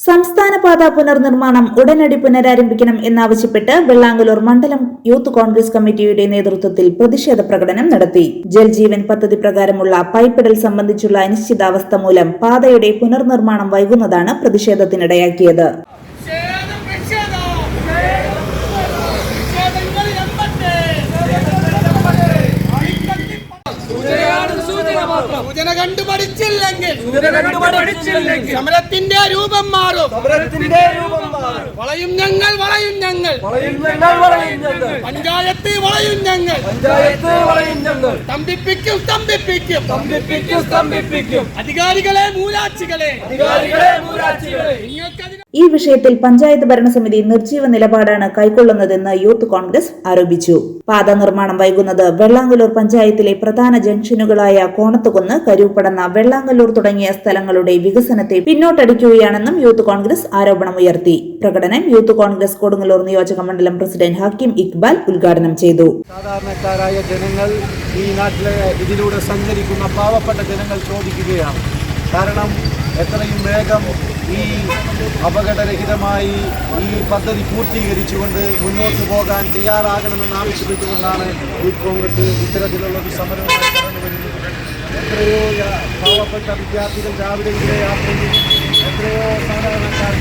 സംസ്ഥാന പാത പുനർനിർമ്മാണം ഉടനടി പുനരാരംഭിക്കണം എന്നാവശ്യപ്പെട്ട് വെള്ളാങ്കലൂർ മണ്ഡലം യൂത്ത് കോൺഗ്രസ് കമ്മിറ്റിയുടെ നേതൃത്വത്തിൽ പ്രതിഷേധ പ്രകടനം നടത്തി. ജൽജീവൻ പദ്ധതി പ്രകാരമുള്ള പൈപ്പിടൽ സംബന്ധിച്ചുള്ള അനിശ്ചിതാവസ്ഥ മൂലം പാതയുടെ പുനർനിർമ്മാണം വൈകുന്നതാണ് പ്രതിഷേധത്തിനിടയാക്കിയത് നിഷേധം നിഷേധം നിഷേധങ്ങളിൽ എമ്പട്ടെ സൂചന കണ്ടു പഠിച്ചില്ലെങ്കിൽ സമരത്തിന്റെ രൂപം മാറും. സമരത്തിന്റെ രൂപം മാറും വളയും ഞങ്ങൾ വളയും ഞങ്ങൾ വളയും ഞങ്ങൾ. വളയും പഞ്ചായത്ത് വളയും ഞങ്ങൾ. പഞ്ചായത്ത് വളയും ഞങ്ങൾ. സ്തംഭിപ്പിക്കും സ്തംഭിപ്പിക്കും. സ്തംഭിപ്പിക്കും സ്തംഭിപ്പിക്കും. അധികാരികളെ മൂലാച്ചികളെ അധികാരികളെ മൂരാച്ചികളെ നിങ്ങൾക്കതിന് ഈ വിഷയത്തിൽ പഞ്ചായത്ത് ഭരണസമിതി നിർജീവ നിലപാടാണ് കൈക്കൊള്ളുന്നതെന്ന് യൂത്ത് കോൺഗ്രസ് ആരോപിച്ചു. പാത നിർമ്മാണം വൈകുന്നത് വെള്ളാങ്കല്ലൂർ പഞ്ചായത്തിലെ പ്രധാന ജംഗ്ഷനുകളായ കോണത്തുകുന്ന് കരൂപ്പടന്ന വെള്ളാങ്കല്ലൂർ തുടങ്ങിയ സ്ഥലങ്ങളുടെ വികസനത്തെ പിന്നോട്ടടിക്കുകയാണെന്നും യൂത്ത് കോൺഗ്രസ് ആരോപണമുയർത്തി. പ്രകടനം യൂത്ത് കോൺഗ്രസ് കൊടുങ്ങല്ലൂർ നിയോജക മണ്ഡലം പ്രസിഡന്റ് ഹക്കീം ഇക്ബാൽ ഉദ്ഘാടനം ചെയ്തു. സാധാരണക്കാരായ ജനങ്ങൾ ഈ നാട്ടിലെ ഇതിലൂടെ സഞ്ചരിക്കുന്ന പാവപ്പെട്ട ജനങ്ങൾ ചോദിക്കുകയാണ്. കാരണം എത്രയും വേഗം ഈ അപകടരഹിതമായി ഈ പദ്ധതി പൂർത്തീകരിച്ചുകൊണ്ട് മുന്നോട്ട് പോകാൻ തയ്യാറാകണമെന്ന് ആവശ്യപ്പെട്ടുകൊണ്ടാണ് യൂത്ത് കോൺഗ്രസ് ഇത്തരത്തിലുള്ള ഒരു സമരവുമായി എത്രയോ പാവപ്പെട്ട വിദ്യാർത്ഥികൾ രാവിലെ യാത്ര ചെയ്യും എത്രയോ സാധാരണക്കാർ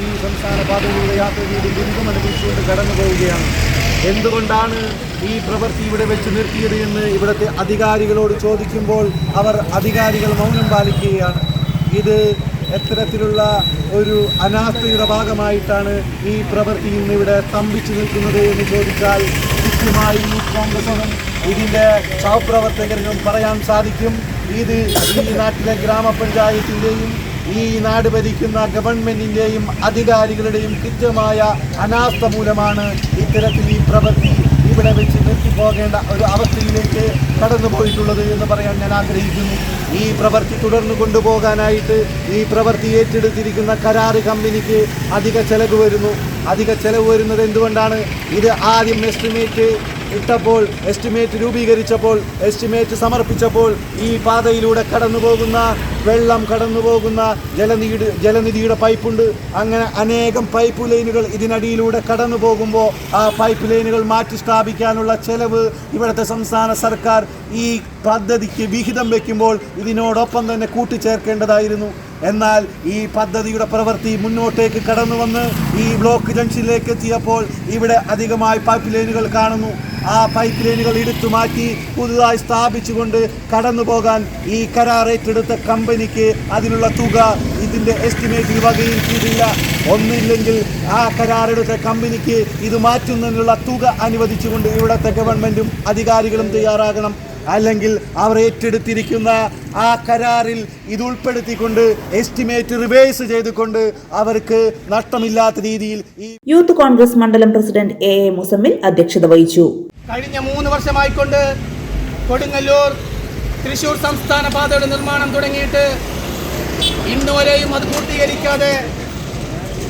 ഈ സംസ്ഥാന പാതയിലൂടെ യാത്ര ചെയ്ത് ദുരിതം അനുഭവിച്ചുകൊണ്ട് കടന്നു പോവുകയാണ്. എന്തുകൊണ്ടാണ് ഈ പ്രവൃത്തി ഇവിടെ വെച്ച് നിർത്തിയത് എന്ന് ഇവിടുത്തെ അധികാരികളോട് ചോദിക്കുമ്പോൾ അവർ അധികാരികൾ മൗനം പാലിക്കുകയാണ്. ഇത് എത്തരത്തിലുള്ള ഒരു അനാസ്ഥയുടെ ഭാഗമായിട്ടാണ് ഈ പ്രവൃത്തി ഇന്ന് ഇവിടെ സ്തംഭിച്ചു നിൽക്കുന്നത് എന്ന് ചോദിച്ചാൽ കൃത്യമായി കോൺഗ്രസിനും ഇതിന്റെ സഹപ്രവർത്തകരിനും പറയാൻ സാധിക്കും. ഇത് ഈ നാട്ടിലെ ഗ്രാമപഞ്ചായത്തിന്റെയും ഈ നാട് ഭരിക്കുന്ന ഗവൺമെന്റിന്റെയും അധികാരികളുടെയും കൃത്യമായ അനാസ്ഥ മൂലമാണ് ഇത്തരത്തിൽ ഈ പ്രവൃത്തി ഇവിടെ വെച്ച് നിർത്തിപ്പോകേണ്ട ഒരു അവസ്ഥയിലേക്ക് കടന്നു പോയിട്ടുള്ളത് എന്ന് പറയാൻ ഞാൻ ആഗ്രഹിക്കുന്നു. ഈ പ്രവൃത്തി തുടർന്നു കൊണ്ടുപോകാനായിട്ട് ഈ പ്രവൃത്തി ഏറ്റെടുത്തിരിക്കുന്ന കരാറ് കമ്പനിക്ക് അധിക ചെലവ് വരുന്നു. അധിക ചെലവ് വരുന്നത് എന്തുകൊണ്ടാണ്? ഇത് ആദ്യം എസ്റ്റിമേറ്റ് ഇട്ടപ്പോൾ എസ്റ്റിമേറ്റ് രൂപീകരിച്ചപ്പോൾ എസ്റ്റിമേറ്റ് സമർപ്പിച്ചപ്പോൾ ഈ പാതയിലൂടെ കടന്നു പോകുന്ന വെള്ളം കടന്നു പോകുന്ന ജലനിധി ജലനിധിയുടെ പൈപ്പുണ്ട്. അങ്ങനെ അനേകം പൈപ്പ് ലൈനുകൾ ഇതിനടിയിലൂടെ കടന്നു പോകുമ്പോൾ ആ പൈപ്പ് ലൈനുകൾ മാറ്റി സ്ഥാപിക്കാനുള്ള ചെലവ് ഇവിടുത്തെ സംസ്ഥാന സർക്കാർ ഈ പദ്ധതിക്ക് വിഹിതം വയ്ക്കുമ്പോൾ ഇതിനോടൊപ്പം തന്നെ കൂട്ടിച്ചേർക്കേണ്ടതായിരുന്നു. എന്നാൽ ഈ പദ്ധതിയുടെ പ്രവൃത്തി മുന്നോട്ടേക്ക് കടന്നു വന്ന് ഈ ബ്ലോക്ക് ജംഗ്ഷനിലേക്ക് എത്തിയപ്പോൾ ഇവിടെ അധികമായി പൈപ്പ് ലൈനുകൾ കാണുന്നു. ആ പൈപ്പ് ലൈനുകൾ എടുത്തു മാറ്റി പുതുതായി സ്ഥാപിച്ചുകൊണ്ട് കടന്നു പോകാൻ ഈ കരാർ ഏറ്റെടുത്ത കമ്പനിക്ക് അതിനുള്ള തുക ഇതിന്റെ എസ്റ്റിമേറ്റിൽ ചെയ്തില്ല ഒന്നില്ലെങ്കിൽ ആ കരാറെടുത്ത കമ്പനിക്ക് ഇത് മാറ്റുന്നതിനുള്ള തുക അനുവദിച്ചുകൊണ്ട് ഇവിടുത്തെ ഗവൺമെന്റും അധികാരികളും തയ്യാറാകണം. അല്ലെങ്കിൽ അവർ ഏറ്റെടുത്തിരിക്കുന്ന ആ കരാറിൽ ഇത് ഉൾപ്പെടുത്തിക്കൊണ്ട് എസ്റ്റിമേറ്റ് റിവേഴ്സ് ചെയ്തുകൊണ്ട് അവർക്ക് നഷ്ടമില്ലാത്ത രീതിയിൽ യൂത്ത് കോൺഗ്രസ് മണ്ഡലം പ്രസിഡന്റ് എ എ മുസമ്മിൽ അധ്യക്ഷത വഹിച്ചു. കഴിഞ്ഞ മൂന്ന് വർഷമായിക്കൊണ്ട് കൊടുങ്ങല്ലൂർ തൃശൂർ സംസ്ഥാന പാതയുടെ നിർമ്മാണം തുടങ്ങിയിട്ട് ഇന്നുവരെയും അത് പൂർത്തീകരിക്കാതെ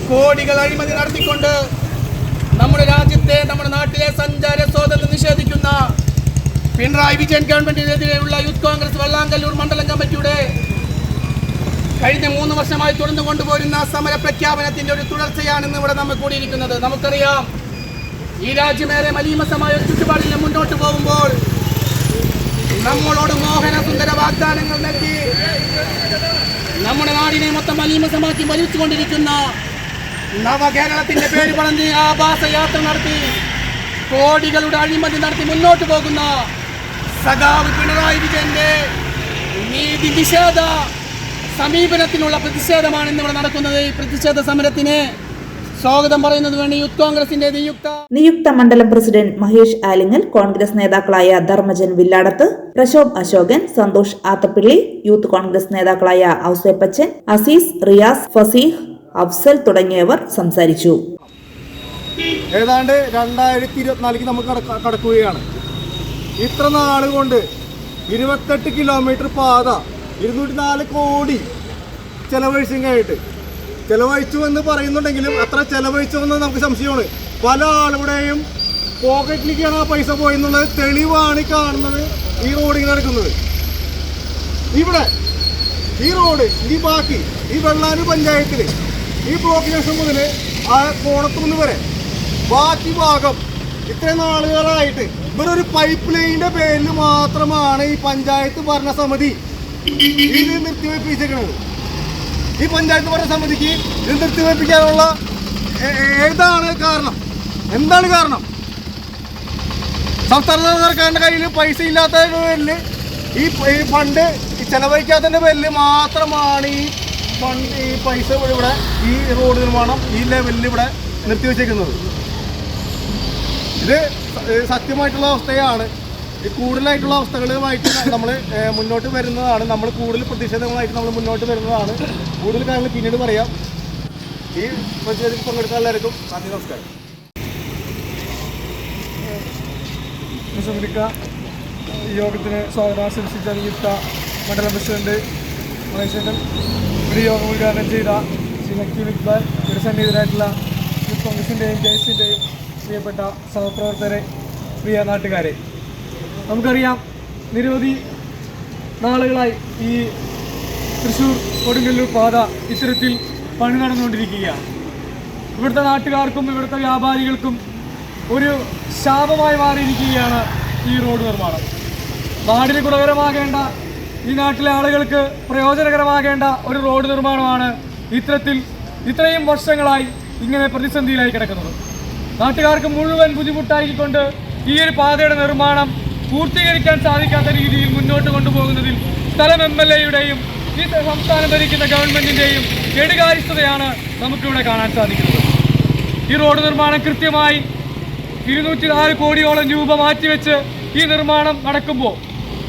കോടികൾ അഴിമതി നടത്തിക്കൊണ്ട് നമ്മുടെ രാജ്യത്തെ നമ്മുടെ നാട്ടിലെ സഞ്ചാര സ്വാതന്ത്ര്യം നിഷേധിക്കുന്ന പിണറായി വിജയൻ ഗവൺമെന്റിനെതിരെയുള്ള യൂത്ത് കോൺഗ്രസ് വെള്ളാങ്കല്ലൂർ മണ്ഡലം കമ്മിറ്റിയുടെ കഴിഞ്ഞ മൂന്ന് വർഷമായി തുടർന്നു കൊണ്ടുപോരുന്ന സമര പ്രഖ്യാപനത്തിന്റെ ഒരു തുടർച്ചയാണ് ഇന്ന് ഇവിടെ നമ്മൾ കൂടിയിരിക്കുന്നത്. നമുക്കറിയാം ഈ രാജ്യമേറെ മലീമസമായ ചുറ്റുപാടിൽ മുന്നോട്ട് പോകുമ്പോൾ നമ്മളോട് മോഹന സുന്ദര വാഗ്ദാനങ്ങൾ നൽകി നമ്മുടെ നാടിനെ മൊത്തം മലീമസമാക്കി വലിച്ചുകൊണ്ടിരിക്കുന്ന നവകേരളത്തിന്റെ പേര് പറഞ്ഞ് ആഭാസ യാത്ര നടത്തി കോടികളുടെ അഴിമതി നടത്തി മുന്നോട്ട് പോകുന്ന സഖാവ് പിണറായി വിജയന്റെ നീതി നിഷേധ സമീപനത്തിനുള്ള പ്രതിഷേധമാണ് ഇന്നിവിടെ നടക്കുന്നത്. ഈ പ്രതിഷേധ സമരത്തിന് സ്വാഗതം പറയുന്നത് വേണ്ടി യൂത്ത് കോൺഗ്രസിന്റെ നിയുക്ത നിയുക്ത മണ്ഡലം പ്രസിഡന്റ് മഹേഷ് ആലിങ്ങൽ കോൺഗ്രസ് നേതാക്കളായ ധർമ്മജൻ വില്ലാടത്ത് പ്രശോഭ് അശോകൻ സന്തോഷ് ആത്തപ്പിള്ളി യൂത്ത് കോൺഗ്രസ് നേതാക്കളായ ഔസേപ്പച്ചൻ അസീസ് റിയാസ് ഫസീഹ് അഫ്സൽ തുടങ്ങിയവർ സംസാരിച്ചു. ഏതാണ്ട് രണ്ടായിരത്തി ഇരുപത്തിനാലിക്ക് നമുക്ക് കടക്ക- കടക്കുകയാണ്. ഇത്ര നാളുകൊണ്ട് കൊണ്ട് ഇരുപത്തെട്ട് കിലോമീറ്റർ പാത ഇരുന്നൂറ്റി നാല് കോടി ചെലവഴിച്ചങ്ങായിട്ട് ചെലവഴിച്ചു എന്ന് പറയുന്നുണ്ടെങ്കിലും അത്ര ചെലവഴിച്ചു എന്ന് നമുക്ക് സംശയമാണ്. പല ആളുകളുടെയും പോക്കറ്റിലേക്കാണ് ആ പൈസ പോയെന്നുള്ളത് തെളിവാണ് കാണുന്നത് ഈ റോഡിൽ നടക്കുന്നത്. ഇവിടെ ഈ റോഡ് ഈ ബാക്കി ഈ വെള്ളാനൂർ പഞ്ചായത്തിൽ ഈ ബ്ലോക്ക് ജംഗ്ഷൻ മുതൽ ആ കോണത്തുനിന്ന് വരെ ബാക്കി ഭാഗം ഇത്രയും നാളുകളായിട്ട് ഇവരൊരു പൈപ്പ് ലൈനിന്റെ പേരിൽ മാത്രമാണ് ഈ പഞ്ചായത്ത് ഭരണസമിതി ഇത് നിർത്തിവെപ്പിച്ചേക്കുന്നത് ഈ പഞ്ചായത്ത് ഭരണസമിതിക്ക് ഇത് നിർത്തിവെപ്പിക്കാനുള്ള ഏതാണ് കാരണം? എന്താണ് കാരണം? സംസ്ഥാന സർക്കാരിന്റെ കയ്യിൽ പൈസ ഇല്ലാത്തതിന്റെ പേരിൽ ഈ ഫണ്ട് ചെലവഴിക്കാത്തതിന്റെ പേരിൽ മാത്രമാണ് ഈ ഫണ്ട് ഈ പൈസ ഇവിടെ ഈ റോഡ് നിർമ്മാണം ഈ ലെവലിൽ ഇവിടെ നിർത്തിവെച്ചേക്കുന്നത്. ഇത് സത്യമായിട്ടുള്ള അവസ്ഥയാണ്. ഈ കൂടുതലായിട്ടുള്ള അവസ്ഥകളുമായിട്ട് നമ്മൾ മുന്നോട്ട് വരുന്നതാണ്. നമ്മൾ കൂടുതൽ പ്രതിഷേധങ്ങളായിട്ട് നമ്മൾ മുന്നോട്ട് വരുന്നതാണ്. കൂടുതൽ കാര്യങ്ങൾ പിന്നീട് പറയാം. ഈ പ്രതിഷേധത്തിൽ പങ്കെടുത്ത എല്ലാവർക്കും നന്ദി നമസ്കാരം. ഈ യോഗത്തിന് സ്വാഗതം ആശംസിച്ച നിയുക്ത മണ്ഡലം പ്രസിഡന്റ് മഹേശ്വരൻ. ഒരു യോഗം ഉദ്ഘാടനം ചെയ്ത ശ്രീ നക്കീൽ ഇക്ബാൽ ഒരു കോൺഗ്രസിന്റെയും ജയസിന്റെയും പ്രിയപ്പെട്ട സഹപ്രവർത്തകരെ പ്രിയ നാട്ടുകാരെ. നമുക്കറിയാം നിരവധി നാളുകളായി ഈ തൃശ്ശൂർ കൊടുങ്ങല്ലൂർ പാത ഇത്തരത്തിൽ പണി നടന്നുകൊണ്ടിരിക്കുകയാണ്. ഇവിടുത്തെ നാട്ടുകാർക്കും ഇവിടുത്തെ വ്യാപാരികൾക്കും ഒരു ശാപമായി മാറിയിരിക്കുകയാണ് ഈ റോഡ് നിർമ്മാണം. നാടിന് ഗുണകരമാകേണ്ട ഈ നാട്ടിലെ ആളുകൾക്ക് പ്രയോജനകരമാകേണ്ട ഒരു റോഡ് നിർമ്മാണമാണ് ഇത്തരത്തിൽ ഇത്രയും വർഷങ്ങളായി ഇങ്ങനെ പ്രതിസന്ധിയിലായി കിടക്കുന്നത്. നാട്ടുകാർക്ക് മുഴുവൻ ബുദ്ധിമുട്ടായിക്കൊണ്ട് ഈ ഒരു പാതയുടെ നിർമ്മാണം പൂർത്തീകരിക്കാൻ സാധിക്കാത്ത രീതിയിൽ മുന്നോട്ട് കൊണ്ടുപോകുന്നതിൽ സ്ഥലം എം എൽ എയുടെയും ഈ സംസ്ഥാനം ഭരിക്കുന്ന ഗവൺമെന്റിന്റെയും കെടുകാര്യസ്ഥതയാണ് നമുക്കിവിടെ കാണാൻ സാധിക്കുന്നത്. ഈ റോഡ് നിർമ്മാണം കൃത്യമായി ഇരുന്നൂറ്റി നാല് കോടിയോളം രൂപ മാറ്റിവെച്ച് ഈ നിർമ്മാണം നടക്കുമ്പോൾ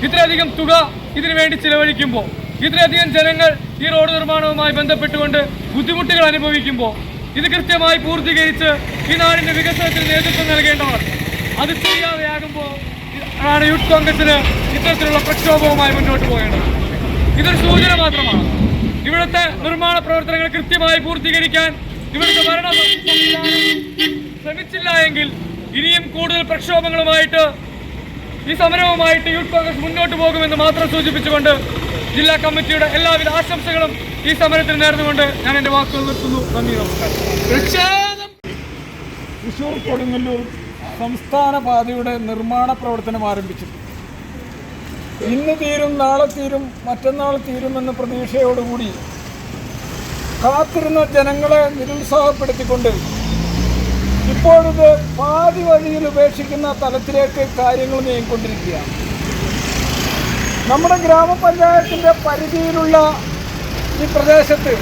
ഇത്രയധികം തുക ഇതിനു വേണ്ടി ചിലവഴിക്കുമ്പോൾ ഇത്രയധികം ജനങ്ങൾ ഈ റോഡ് നിർമ്മാണവുമായി ബന്ധപ്പെട്ടുകൊണ്ട് ബുദ്ധിമുട്ടുകൾ അനുഭവിക്കുമ്പോൾ ഇത് കൃത്യമായി പൂർത്തീകരിച്ച് ഈ നാടിന്റെ വികസനത്തിന് നേതൃത്വം നൽകേണ്ടവർ അത് ചെയ്യാതെയാകുമ്പോൾ ആണ് യൂത്ത് കോൺഗ്രസിന് ഇത്തരത്തിലുള്ള പ്രക്ഷോഭവുമായി മുന്നോട്ട് പോകേണ്ടത് ഇതൊരു സൂചന മാത്രമാണ്. ഇവിടുത്തെ നിർമ്മാണ പ്രവർത്തനങ്ങൾ കൃത്യമായി പൂർത്തീകരിക്കാൻ ഇവിടുത്തെ ഭരണ ശ്രമിച്ചില്ല എങ്കിൽ ഇനിയും കൂടുതൽ പ്രക്ഷോഭങ്ങളുമായിട്ട് ഈ സമരവുമായിട്ട് യൂത്ത് കോൺഗ്രസ് മുന്നോട്ട് പോകുമെന്ന് മാത്രം സൂചിപ്പിച്ചുകൊണ്ട് ജില്ലാ കമ്മിറ്റിയുടെ എല്ലാവിധ ആശംസകളും ഈ സമരത്തിൽ നേർന്നുകൊണ്ട് ഞാൻ എന്റെ വാക്കുകൾ നിർത്തുന്നു. നന്ദി നമസ്കാരം. തൃശ്ശൂർ കൊടുങ്ങല്ലൂർ സംസ്ഥാന പാതയുടെ നിർമ്മാണ പ്രവർത്തനം ആരംഭിച്ചത് ഇന്ന് തീരും നാളെ തീരും മറ്റന്നാൾ തീരുമെന്ന പ്രതീക്ഷയോടുകൂടി കാത്തിരുന്ന ജനങ്ങളെ നിരുത്സാഹപ്പെടുത്തിക്കൊണ്ട് ഇപ്പോഴത് പാതി വഴിയിൽ ഉപേക്ഷിക്കുന്ന തലത്തിലേക്ക് കാര്യങ്ങൾ നീങ്ങിക്കൊണ്ടിരിക്കുകയാണ്. നമ്മുടെ ഗ്രാമപഞ്ചായത്തിന്റെ പരിധിയിലുള്ള ഈ പ്രദേശത്ത്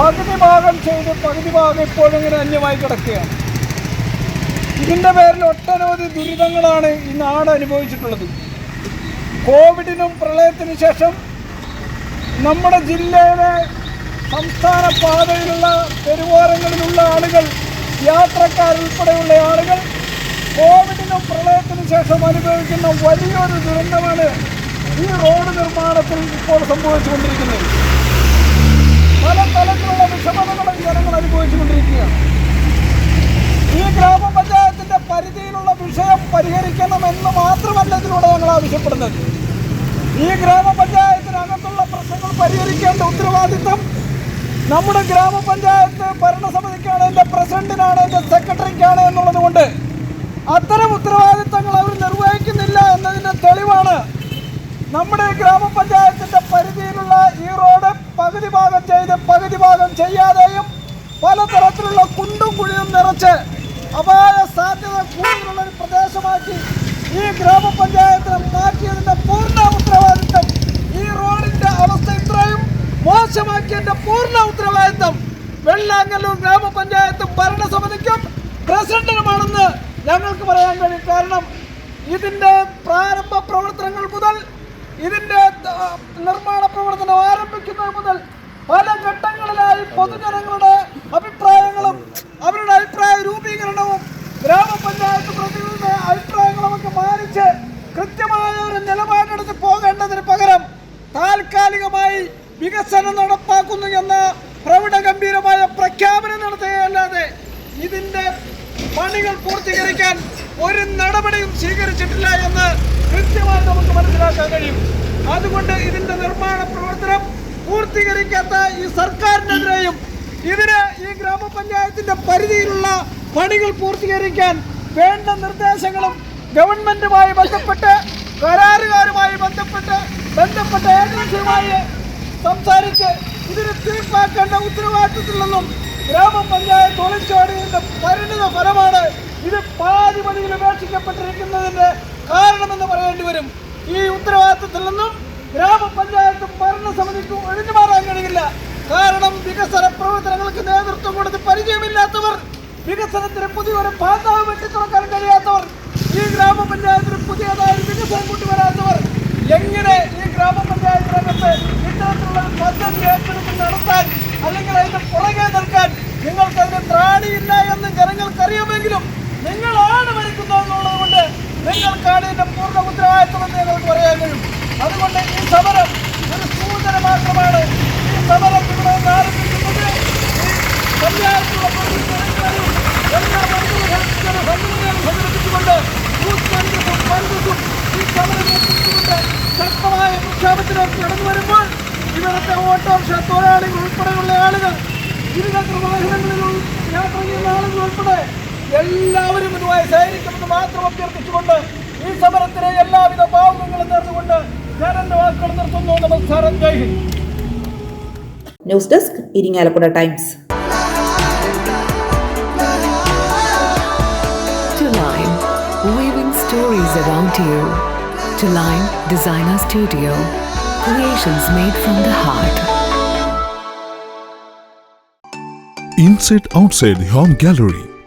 പകുതി ഭാഗം ചെയ്ത് പകുതി ഭാഗം ഇപ്പോഴിങ്ങനെ അന്യമായി കിടക്കുകയാണ്. ഇതിന്റെ പേരിൽ ഒട്ടനവധി ദുരിതങ്ങളാണ് ഈ നാട് അനുഭവിച്ചിട്ടുള്ളത്. കോവിഡിനും പ്രളയത്തിനു ശേഷം നമ്മുടെ ജില്ലയിലെ സംസ്ഥാന പാതയിലുള്ള തെരുവോരങ്ങളിലുള്ള ആളുകൾ യാത്രക്കാരുൾപ്പെടെയുള്ള ആളുകൾ കോവിഡിനും പ്രളയത്തിനു ശേഷം അനുഭവിക്കുന്ന വലിയൊരു ദുരന്തമാണ് ഈ റോഡ് നിർമ്മാണത്തിൽ ഇപ്പോൾ സംഭവിച്ചുകൊണ്ടിരിക്കുന്നത്. പല തലത്തിലുള്ള വിഷമതകളും ജനങ്ങൾ അനുഭവിച്ചുകൊണ്ടിരിക്കുകയാണ്. ഈ ഗ്രാമപഞ്ചായത്തിന്റെ പരിധിയിലുള്ള വിഷയം പരിഹരിക്കണമെന്ന് മാത്രമല്ല ഇതിലൂടെ ഞങ്ങൾ ആവശ്യപ്പെടുന്നത്. ഈ ഗ്രാമപഞ്ചായത്തിനകത്തുള്ള പ്രശ്നങ്ങൾ പരിഹരിക്കേണ്ട ഉത്തരവാദിത്തം നമ്മുടെ ഗ്രാമപഞ്ചായത്ത് ഭരണസമിതിക്കാണ് എന്റെ പ്രസിഡന്റിനാണ് എന്റെ സെക്രട്ടറിക്കാണ് എന്നുള്ളത് കൊണ്ട് അത്തരം ഉത്തരവാദിത്തങ്ങൾ അവർ നിർവഹിക്കുന്നില്ല എന്നതിന്റെ തെളിവാണ് നമ്മുടെ ഗ്രാമപഞ്ചായത്തിന്റെ പരിധിയിലുള്ള ഈ റോഡ് പകുതി ഭാഗം ചെയ്ത് പകുതി ഭാഗം ചെയ്യാതെയും പലതരത്തിലുള്ള കുണ്ടും കുഴിയും നിറച്ച് അപായ സാധ്യത കൂടുതലുള്ള ഒരു പ്രദേശമാക്കി ഈ ഗ്രാമപഞ്ചായത്തിനെ മാറ്റിയതിന്റെ പൂർണ ഉത്തരവാദിത്തം. ഈ റോഡിന്റെ അവസ്ഥ ഇത്രയും മോശമാക്കിയതിന്റെ പൂർണ ഉത്തരവാദിത്തം. വെള്ളാങ്ങല്ലൂർ ഗ്രാമപഞ്ചായത്ത് ഭരണസമിതിക്കും പ്രസിഡന്റിനുമാണെന്ന് ഞങ്ങൾക്ക് പറയാൻ കഴിയും. കാരണം ഇതിന്റെ പ്രാരംഭ പ്രവർത്തനങ്ങൾ മുതൽ ഇതിന്റെ നിർമ്മാണ പ്രവർത്തനം ആരംഭിക്കുന്നത് മുതൽ പല ഘട്ടങ്ങളിലായി പൊതുജനങ്ങളുടെ അഭിപ്രായങ്ങളും അവരുടെ അഭിപ്രായ രൂപീകരണവും ഗ്രാമപഞ്ചായത്ത് പ്രതിനിധിയുടെ അഭിപ്രായങ്ങളും ഒക്കെ മാനിച്ച് കൃത്യമായ ഒരു നിലപാടെടുത്ത് പോകേണ്ടതിന് പകരം താൽക്കാലികമായി വികസനം നടപ്പാക്കുന്നു എന്ന പ്രൗഢഗംഭീരമായ പ്രഖ്യാപനം നടത്തുകയല്ലാതെ ഇതിന്റെ പണികൾ പൂർത്തീകരിക്കാൻ ഒരു നടപടിയും സ്വീകരിച്ചിട്ടില്ല എന്ന് കൃത്യമായി നമുക്ക് മനസ്സിലാക്കാൻ കഴിയും അതുകൊണ്ട് ഇതിന്റെ നിർമ്മാണ പ്രവർത്തനം പൂർത്തീകരിക്കാത്ത ഈ സർക്കാരിനെതിരെയും ഇതിന് ഈ ഗ്രാമപഞ്ചായത്തിന്റെ പരിധിയിലുള്ള പണികൾ പൂർത്തീകരിക്കാൻ വേണ്ട നിർദ്ദേശങ്ങളും ഗവൺമെന്റുമായി ബന്ധപ്പെട്ട് കരാറുകാരുമായി ബന്ധപ്പെട്ട് ബന്ധപ്പെട്ട ഏജൻസിയുമായി സംസാരിച്ച് ഇതിന് തീർപ്പാക്കേണ്ട ഉത്തരവാദിത്തത്തിൽ നിന്നും ഗ്രാമപഞ്ചായത്ത് ഒളിച്ചോടിയതിന്റെ പരിണിത ഫലമാണ് ഇത് പാതി പണിയിൽ ഉപേക്ഷിക്കപ്പെട്ടിരിക്കുന്നതിന്റെ കാരണമെന്ന് പറയേണ്ടി വരും. ഈ ഉത്തരവാദിത്തത്തിൽ നിന്നും ഗ്രാമപഞ്ചായത്തും ഭരണസമിതിക്കും ഒഴിഞ്ഞു മാറാൻ കഴിയില്ല. കാരണം വികസന പ്രവർത്തനങ്ങൾക്ക് നേതൃത്വം കൊടുത്ത് പരിചയമില്ലാത്തവർ വികസനത്തിന് പുതിയൊരു പാതാവ് വെട്ടിത്തുറക്കാൻ കഴിയാത്തവർ ഈ ഗ്രാമപഞ്ചായത്തിന് പുതിയതായ വികസനം കൊണ്ടുവരാത്തവർ എങ്ങനെ ഈ ഗ്രാമപഞ്ചായത്ത് രംഗത്ത് ഇത്തരത്തിലുള്ള പദ്ധതി ഏറ്റെടുത്ത് നടത്താൻ അല്ലെങ്കിൽ അതിന്റെ പുറകെ നിൽക്കാൻ നിങ്ങൾക്കതിന് ത്രാണിയില്ല എന്ന് ജനങ്ങൾക്കറിയാമെങ്കിലും നിങ്ങളാണ് ഭരിക്കുന്നതെന്നുള്ളത് കൊണ്ട് നിങ്ങൾക്കാണ് ഇതിന്റെ പൂർണ ഉത്തരവാദിത്വം എന്ന് ഞങ്ങൾക്ക് പറയാൻ കഴിയും. അതുകൊണ്ട് ഈ സമരം മാത്രമാണ് ഈ സമരം ഇവിടെ നിന്ന് ആരംഭിക്കുന്നത്. സംഘടിപ്പിച്ചുകൊണ്ട് ഈ സമരം ഏറ്റെടുത്തുകൊണ്ട് ശക്തമായ പ്രക്ഷോഭത്തിലേക്ക് കടന്നു വരുമ്പോൾ ഇവിടുത്തെ ഓട്ടോറിക്ഷ തൊഴിലാളികൾ ഉൾപ്പെടെയുള്ള ആളുകൾ ഇരുചക്ര വാഹനങ്ങളിൽ യാത്ര ചെയ്യുന്ന ആളുകൾ ഉൾപ്പെടെ എല്ലാവരും ഇതുമായി സഹകരിക്കുമെന്ന് മാത്രം അഭ്യർത്ഥിച്ചുകൊണ്ട് ഈ സമരത്തിലെ എല്ലാവിധ ഭാഗങ്ങളും നേർന്നുകൊണ്ട് ഞാൻ എന്റെ വാക്കുകൾ നിർത്തുന്നു നമസ്കാരം Jai Hind news desk Irinjalakuda times weaving stories around you. To Line Designer Studio, creations made from the heart. Inside Outside Home gallery